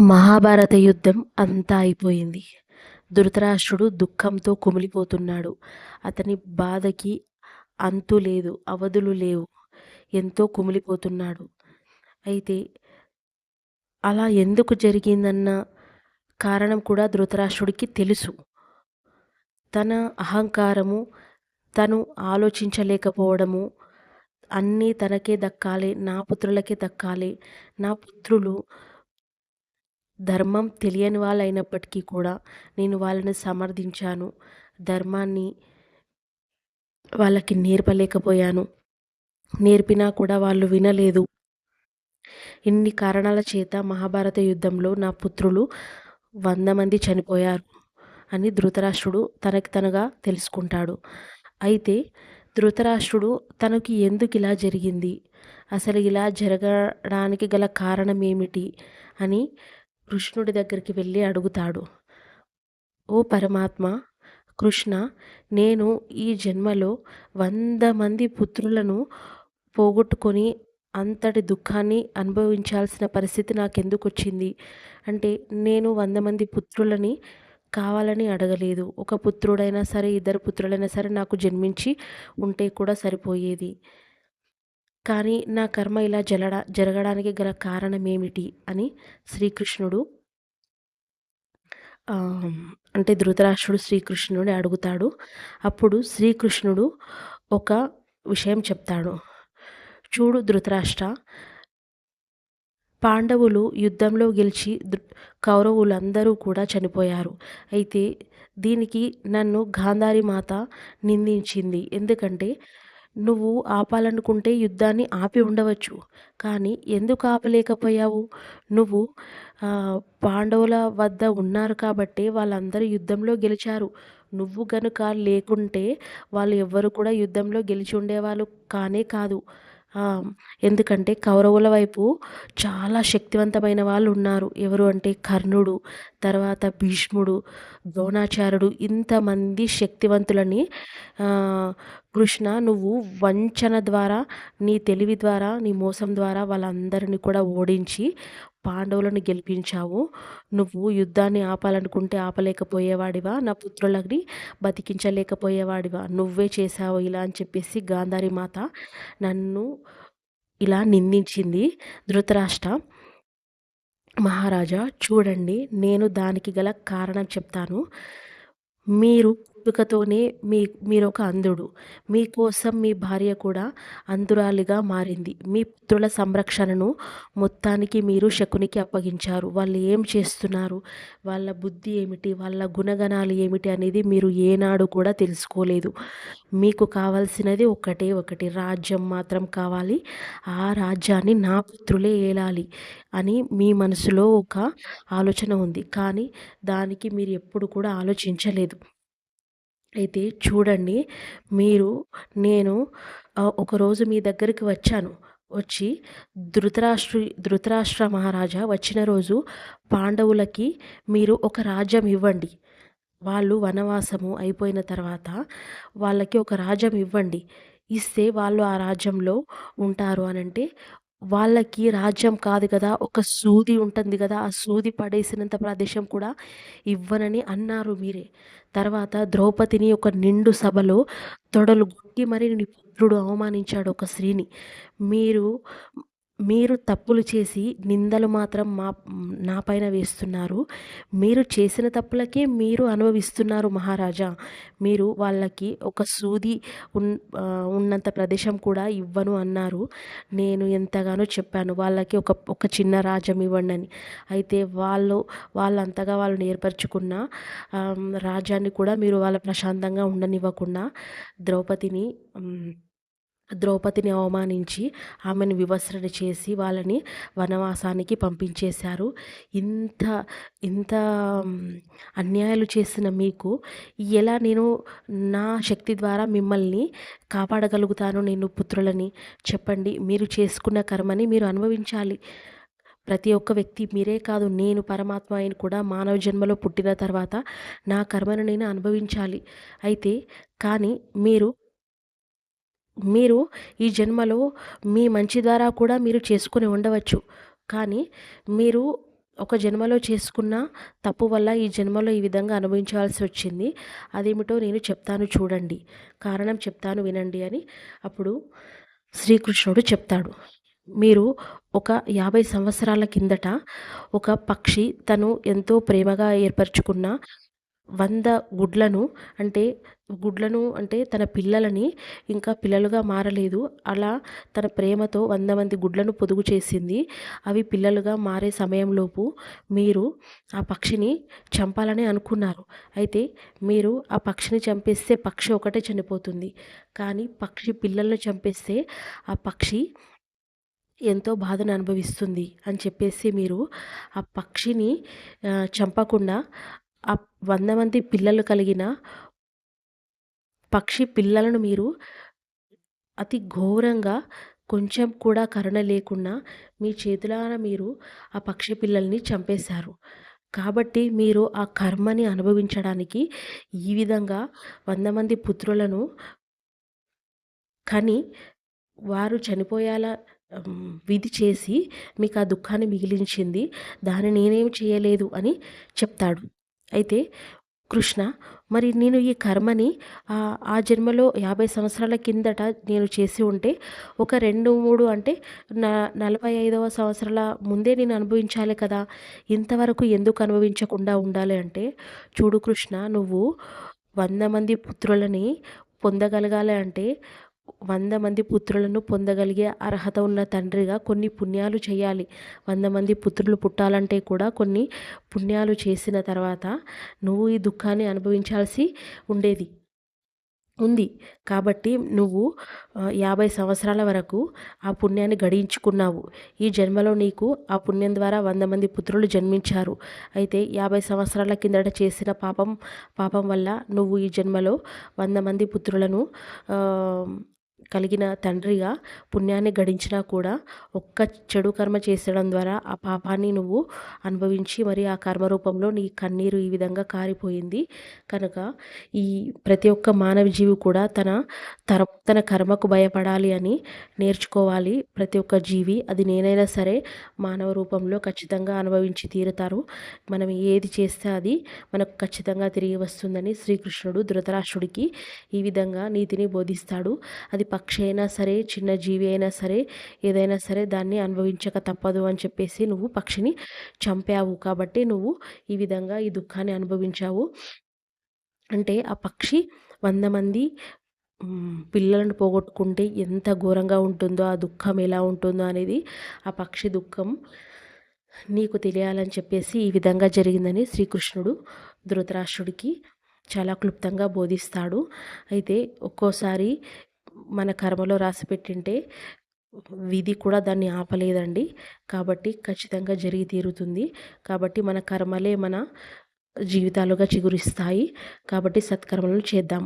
మహాభారత యుద్ధం అంతా అయిపోయింది. ధృతరాష్ట్రుడు దుఃఖంతో కుమిలిపోతున్నాడు. అతని బాధకి అంతు లేదు అవధులు లేవు. ఎంతో కుమిలిపోతున్నాడు. అయితే అలా ఎందుకు జరిగిందన్న కారణం కూడా ధృతరాష్ట్రుడికి తెలుసు. తన అహంకారము తను ఆలోచించలేకపోవడము అన్నీ తనకే దక్కాలి నా పుత్రులకే దక్కాలి. నా పుత్రులు ధర్మం తెలియని వాళ్ళు అయినప్పటికీ కూడా నేను వాళ్ళని సమర్థించాను. ధర్మాన్ని వాళ్ళకి నేర్పలేకపోయాను. నేర్పినా కూడా వాళ్ళు వినలేదు. ఇన్ని కారణాల చేత మహాభారత యుద్ధంలో నా పుత్రులు వంద మంది చనిపోయారు అని ధృతరాష్ట్రుడు తనకి తనగా తెలుసుకుంటాడు. అయితే ధృతరాష్ట్రుడు తనకి ఎందుకు ఇలా జరిగింది? అసలు ఇలా జరగడానికి గల కారణం ఏమిటి? అని కృష్ణుడి దగ్గరికి వెళ్ళి అడుగుతాడు ఓ పరమాత్మ కృష్ణ నేను ఈ జన్మలో వంద మంది పుత్రులను పోగొట్టుకొని అంతటి దుఃఖాన్ని అనుభవించాల్సిన పరిస్థితి నాకెందుకు వచ్చింది అంటే నేను వంద మంది పుత్రులని కావాలని అడగలేదు. ఒక పుత్రుడైనా సరే ఇద్దరు పుత్రులైనా సరే నాకు జన్మించి ఉంటే కూడా సరిపోయేది. కానీ నా కర్మ ఇలా జలడ జరగడానికి గల కారణం ఏమిటి అని శ్రీకృష్ణుడు అంటే ధృతరాష్ట్రుడు శ్రీకృష్ణుడిని అడుగుతాడు. అప్పుడు శ్రీకృష్ణుడు ఒక విషయం చెప్తాడు. చూడు ధృతరాష్ట్ర పాండవులు యుద్ధంలో గెలిచి కౌరవులందరూ కూడా చనిపోయారు. అయితే దీనికి నన్ను గాంధారి మాత నిందించింది. ఎందుకంటే నువ్వు ఆపాలనుకుంటే యుద్ధాన్ని ఆపి ఉండవచ్చు. కానీ ఎందుకు ఆపలేకపోయావు? నువ్వు పాండవుల వద్ద ఉన్నారు కాబట్టి వాళ్ళందరూ యుద్ధంలో గెలిచారు. నువ్వు గనుక లేకుంటే వాళ్ళు ఎవ్వరు కూడా యుద్ధంలో గెలిచి ఉండేవాళ్ళు కానే కాదు. ఎందుకంటే కౌరవుల వైపు చాలా శక్తివంతమైన వాళ్ళు ఉన్నారు. ఎవరు అంటే కర్ణుడు తర్వాత భీష్ముడు ద్రోణాచార్యుడు. ఇంతమంది శక్తివంతులని కృష్ణ నువ్వు వంచన ద్వారా నీ తెలివి ద్వారా నీ మోసం ద్వారా వాళ్ళందరినీ కూడా ఓడించి పాండవులను గెలిపించావు. నువ్వు యుద్ధాన్ని ఆపాలనుకుంటే ఆపలేకపోయేవాడివా? నా పుత్రులని బతికించలేకపోయేవాడివా? నువ్వే చేసావు ఇలా అని చెప్పేసి గాంధారి మాత నన్ను ఇలా నిందించింది. ధృతరాష్ట్ర మహారాజా చూడండి నేను దానికి గల కారణం చెప్తాను. మీరు పుట్టుకతోనే మీ మీరు ఒక అంధుడు మీకోసం మీ భార్య కూడా అంధురాలిగా మారింది. మీ పుత్రుల సంరక్షణను మొత్తానికి మీరు శకునికి అప్పగించారు. వాళ్ళు ఏం చేస్తున్నారు? వాళ్ళ బుద్ధి ఏమిటి? వాళ్ళ గుణగణాలు ఏమిటి అనేది మీరు ఏనాడు కూడా తెలుసుకోలేదు. మీకు కావాల్సినది ఒకటే ఒకటి. రాజ్యం మాత్రం కావాలి. ఆ రాజ్యాన్ని నా పుత్రులే ఏలాలి అని మీ మనసులో ఒక ఆలోచన ఉంది. కానీ దానికి మీరు ఎప్పుడు కూడా ఆలోచించలేదు. అయితే చూడండి మీరు నేను ఒకరోజు మీ దగ్గరికి వచ్చాను. వచ్చి ధృతరాష్ట్ర ధృతరాష్ట్ర మహారాజా వచ్చిన రోజు పాండవులకి మీరు ఒక రాజ్యం ఇవ్వండి. వాళ్ళు వనవాసము అయిపోయిన తర్వాత వాళ్ళకి ఒక రాజ్యం ఇవ్వండి. ఇస్తే వాళ్ళు ఆ రాజ్యంలో ఉంటారు అని అంటే వాళ్ళకి రాజ్యం కాదు కదా ఒక సూది ఉంటుంది కదా ఆ సూది పడేసినంత ప్రదేశం కూడా ఇవ్వనని అన్నారు మీరే. తర్వాత ద్రౌపదిని ఒక నిండు సభలో తొడలు గుట్టి మరి నీ పుత్రుడు అవమానించాడు ఒక స్త్రీని. మీరు మీరు తప్పులు చేసి నిందలు మాత్రం మా నా పైన వేస్తున్నారు. మీరు చేసిన తప్పులకే మీరు అనుభవిస్తున్నారు మహారాజా. మీరు వాళ్ళకి ఒక సూది ఉన్ ఉన్నంత ప్రదేశం కూడా ఇవ్వను అన్నారు. నేను ఎంతగానో చెప్పాను. వాళ్ళకి ఒక ఒక చిన్న రాజ్యం ఇవ్వండి అని అయితే వాళ్ళు వాళ్ళంతగా వాళ్ళు నేర్పరచుకున్న రాజ్యాన్ని కూడా మీరు వాళ్ళ ప్రశాంతంగా ఉండనివ్వకుండా ద్రౌపదిని ద్రౌపదిని అవమానించి ఆమెను వివస్రణ చేసి వాళ్ళని వనవాసానికి పంపించేశారు. ఇంత ఇంత అన్యాయాలు చేసిన మీకు ఎలా నేను నా శక్తి ద్వారా మిమ్మల్ని కాపాడగలుగుతాను నేను పుత్రులని? చెప్పండి. మీరు చేసుకున్న కర్మని మీరు అనుభవించాలి. ప్రతి ఒక్క వ్యక్తి మీరే కాదు నేను పరమాత్మ అయిన కూడా మానవ జన్మలో పుట్టిన తర్వాత నా కర్మను నేను అనుభవించాలి. అయితే కానీ మీరు మీరు ఈ జన్మలో మీ మంచి ద్వారా కూడా మీరు చేసుకుని ఉండవచ్చు. కానీ మీరు ఒక జన్మలో చేసుకున్న తప్పు వల్ల ఈ జన్మలో ఈ విధంగా అనుభవించాల్సి వచ్చింది. అదేమిటో నేను చెప్తాను చూడండి. కారణం చెప్తాను వినండి అని అప్పుడు శ్రీకృష్ణుడు చెప్తాడు. మీరు ఒక యాభై సంవత్సరాల కిందట ఒక పక్షి తను ఎంతో ప్రేమగా ఏర్పరచుకున్న వంద గుడ్లను అంటే గుడ్లను అంటే తన పిల్లలని ఇంకా పిల్లలుగా మారలేదు. అలా తన ప్రేమతో వంద మంది గుడ్లను పొదుగు చేసింది. అవి పిల్లలుగా మారే సమయంలోపు మీరు ఆ పక్షిని చంపాలని అనుకున్నారు. అయితే మీరు ఆ పక్షిని చంపేస్తే పక్షి ఒకటే చనిపోతుంది. కానీ పక్షి పిల్లలను చంపేస్తే ఆ పక్షి ఎంతో బాధను అనుభవిస్తుంది అని చెప్పేసి మీరు ఆ పక్షిని చంపకుండా ఆ వంద మంది పిల్లలు కలిగిన పక్షి పిల్లలను మీరు అతి ఘోరంగా కొంచెం కూడా కరుణ లేకుండా మీ చేతులారా మీరు ఆ పక్షి పిల్లల్ని చంపేశారు. కాబట్టి మీరు ఆ కర్మని అనుభవించడానికి ఈ విధంగా వంద మంది పుత్రులను కని వారు చనిపోయేలా విధి చేసి మీకు ఆ దుఃఖాన్ని మిగిలించింది. దాన్ని నేనేం చేయలేదు అని చెప్తాడు. అయితే కృష్ణ మరి నేను ఈ కర్మని ఆ జన్మలో యాభై సంవత్సరాల కిందట నేను చేసి ఉంటే ఒక రెండు మూడు అంటే నా నలభై ఐదవ సంవత్సరాల ముందే నేను అనుభవించాలి కదా. ఇంతవరకు ఎందుకు అనుభవించకుండా ఉండాలి అంటే చూడు కృష్ణ నువ్వు వంద మంది పుత్రులని పొందగలగాలి అంటే వంద మంది పుత్రులను పొందగలిగే అర్హత ఉన్న తండ్రిగా కొన్ని పుణ్యాలు చేయాలి. వంద మంది పుత్రులు పుట్టాలంటే కూడా కొన్ని పుణ్యాలు చేసిన తర్వాత నువ్వు ఈ దుఃఖాన్ని అనుభవించాల్సి ఉండేది. ఉంది. కాబట్టి నువ్వు యాభై సంవత్సరాల వరకు ఆ పుణ్యాన్ని గడించుకున్నావు. ఈ జన్మలో నీకు ఆ పుణ్యం ద్వారా వంద మంది పుత్రులు జన్మించారు. అయితే యాభై సంవత్సరాల కిందట చేసిన పాపం పాపం వల్ల నువ్వు ఈ జన్మలో వంద మంది పుత్రులను కలిగిన తండ్రిగా పుణ్యాన్ని గడించినా కూడా ఒక్క చెడు కర్మ చేసడం ద్వారా ఆ పాపాన్ని నువ్వు అనుభవించి మరి ఆ కర్మ రూపంలో నీ కన్నీరు ఈ విధంగా కారిపోయింది. కనుక ఈ ప్రతి ఒక్క మానవ జీవి కూడా తన తర తన కర్మకు భయపడాలి అని నేర్చుకోవాలి. ప్రతి ఒక్క జీవి అది నేనైనా సరే మానవ రూపంలో ఖచ్చితంగా అనుభవించి తీరుతారు. మనం ఏది చేస్తే అది మనకు ఖచ్చితంగా తిరిగి వస్తుందని శ్రీకృష్ణుడు ధృతరాష్ట్రుడికి ఈ విధంగా నీతిని బోధిస్తాడు. అది పక్షి అయినా సరే చిన్న జీవి అయినా సరే ఏదైనా సరే దాన్ని అనుభవించక తప్పదు అని చెప్పేసి నువ్వు పక్షిని చంపావు. కాబట్టి నువ్వు ఈ విధంగా ఈ దుఃఖాన్ని అనుభవించావు. అంటే ఆ పక్షి వంద మంది పిల్లలను పోగొట్టుకుంటే ఎంత ఘోరంగా ఉంటుందో ఆ దుఃఖం ఎలా ఉంటుందో అనేది ఆ పక్షి దుఃఖం నీకు తెలియాలని చెప్పేసి ఈ విధంగా జరిగిందని శ్రీకృష్ణుడు ధృతరాష్ట్రుడికి చాలా క్లుప్తంగా బోధిస్తాడు. అయితే ఒక్కోసారి మన కర్మలో రాసి పెట్టింటే విధి కూడా దాన్ని ఆపలేదండి. కాబట్టి ఖచ్చితంగా జరిగి తీరుతుంది. కాబట్టి మన కర్మలే మన జీవితాలుగా చిగురిస్తాయి. కాబట్టి సత్కర్మలను చేద్దాం.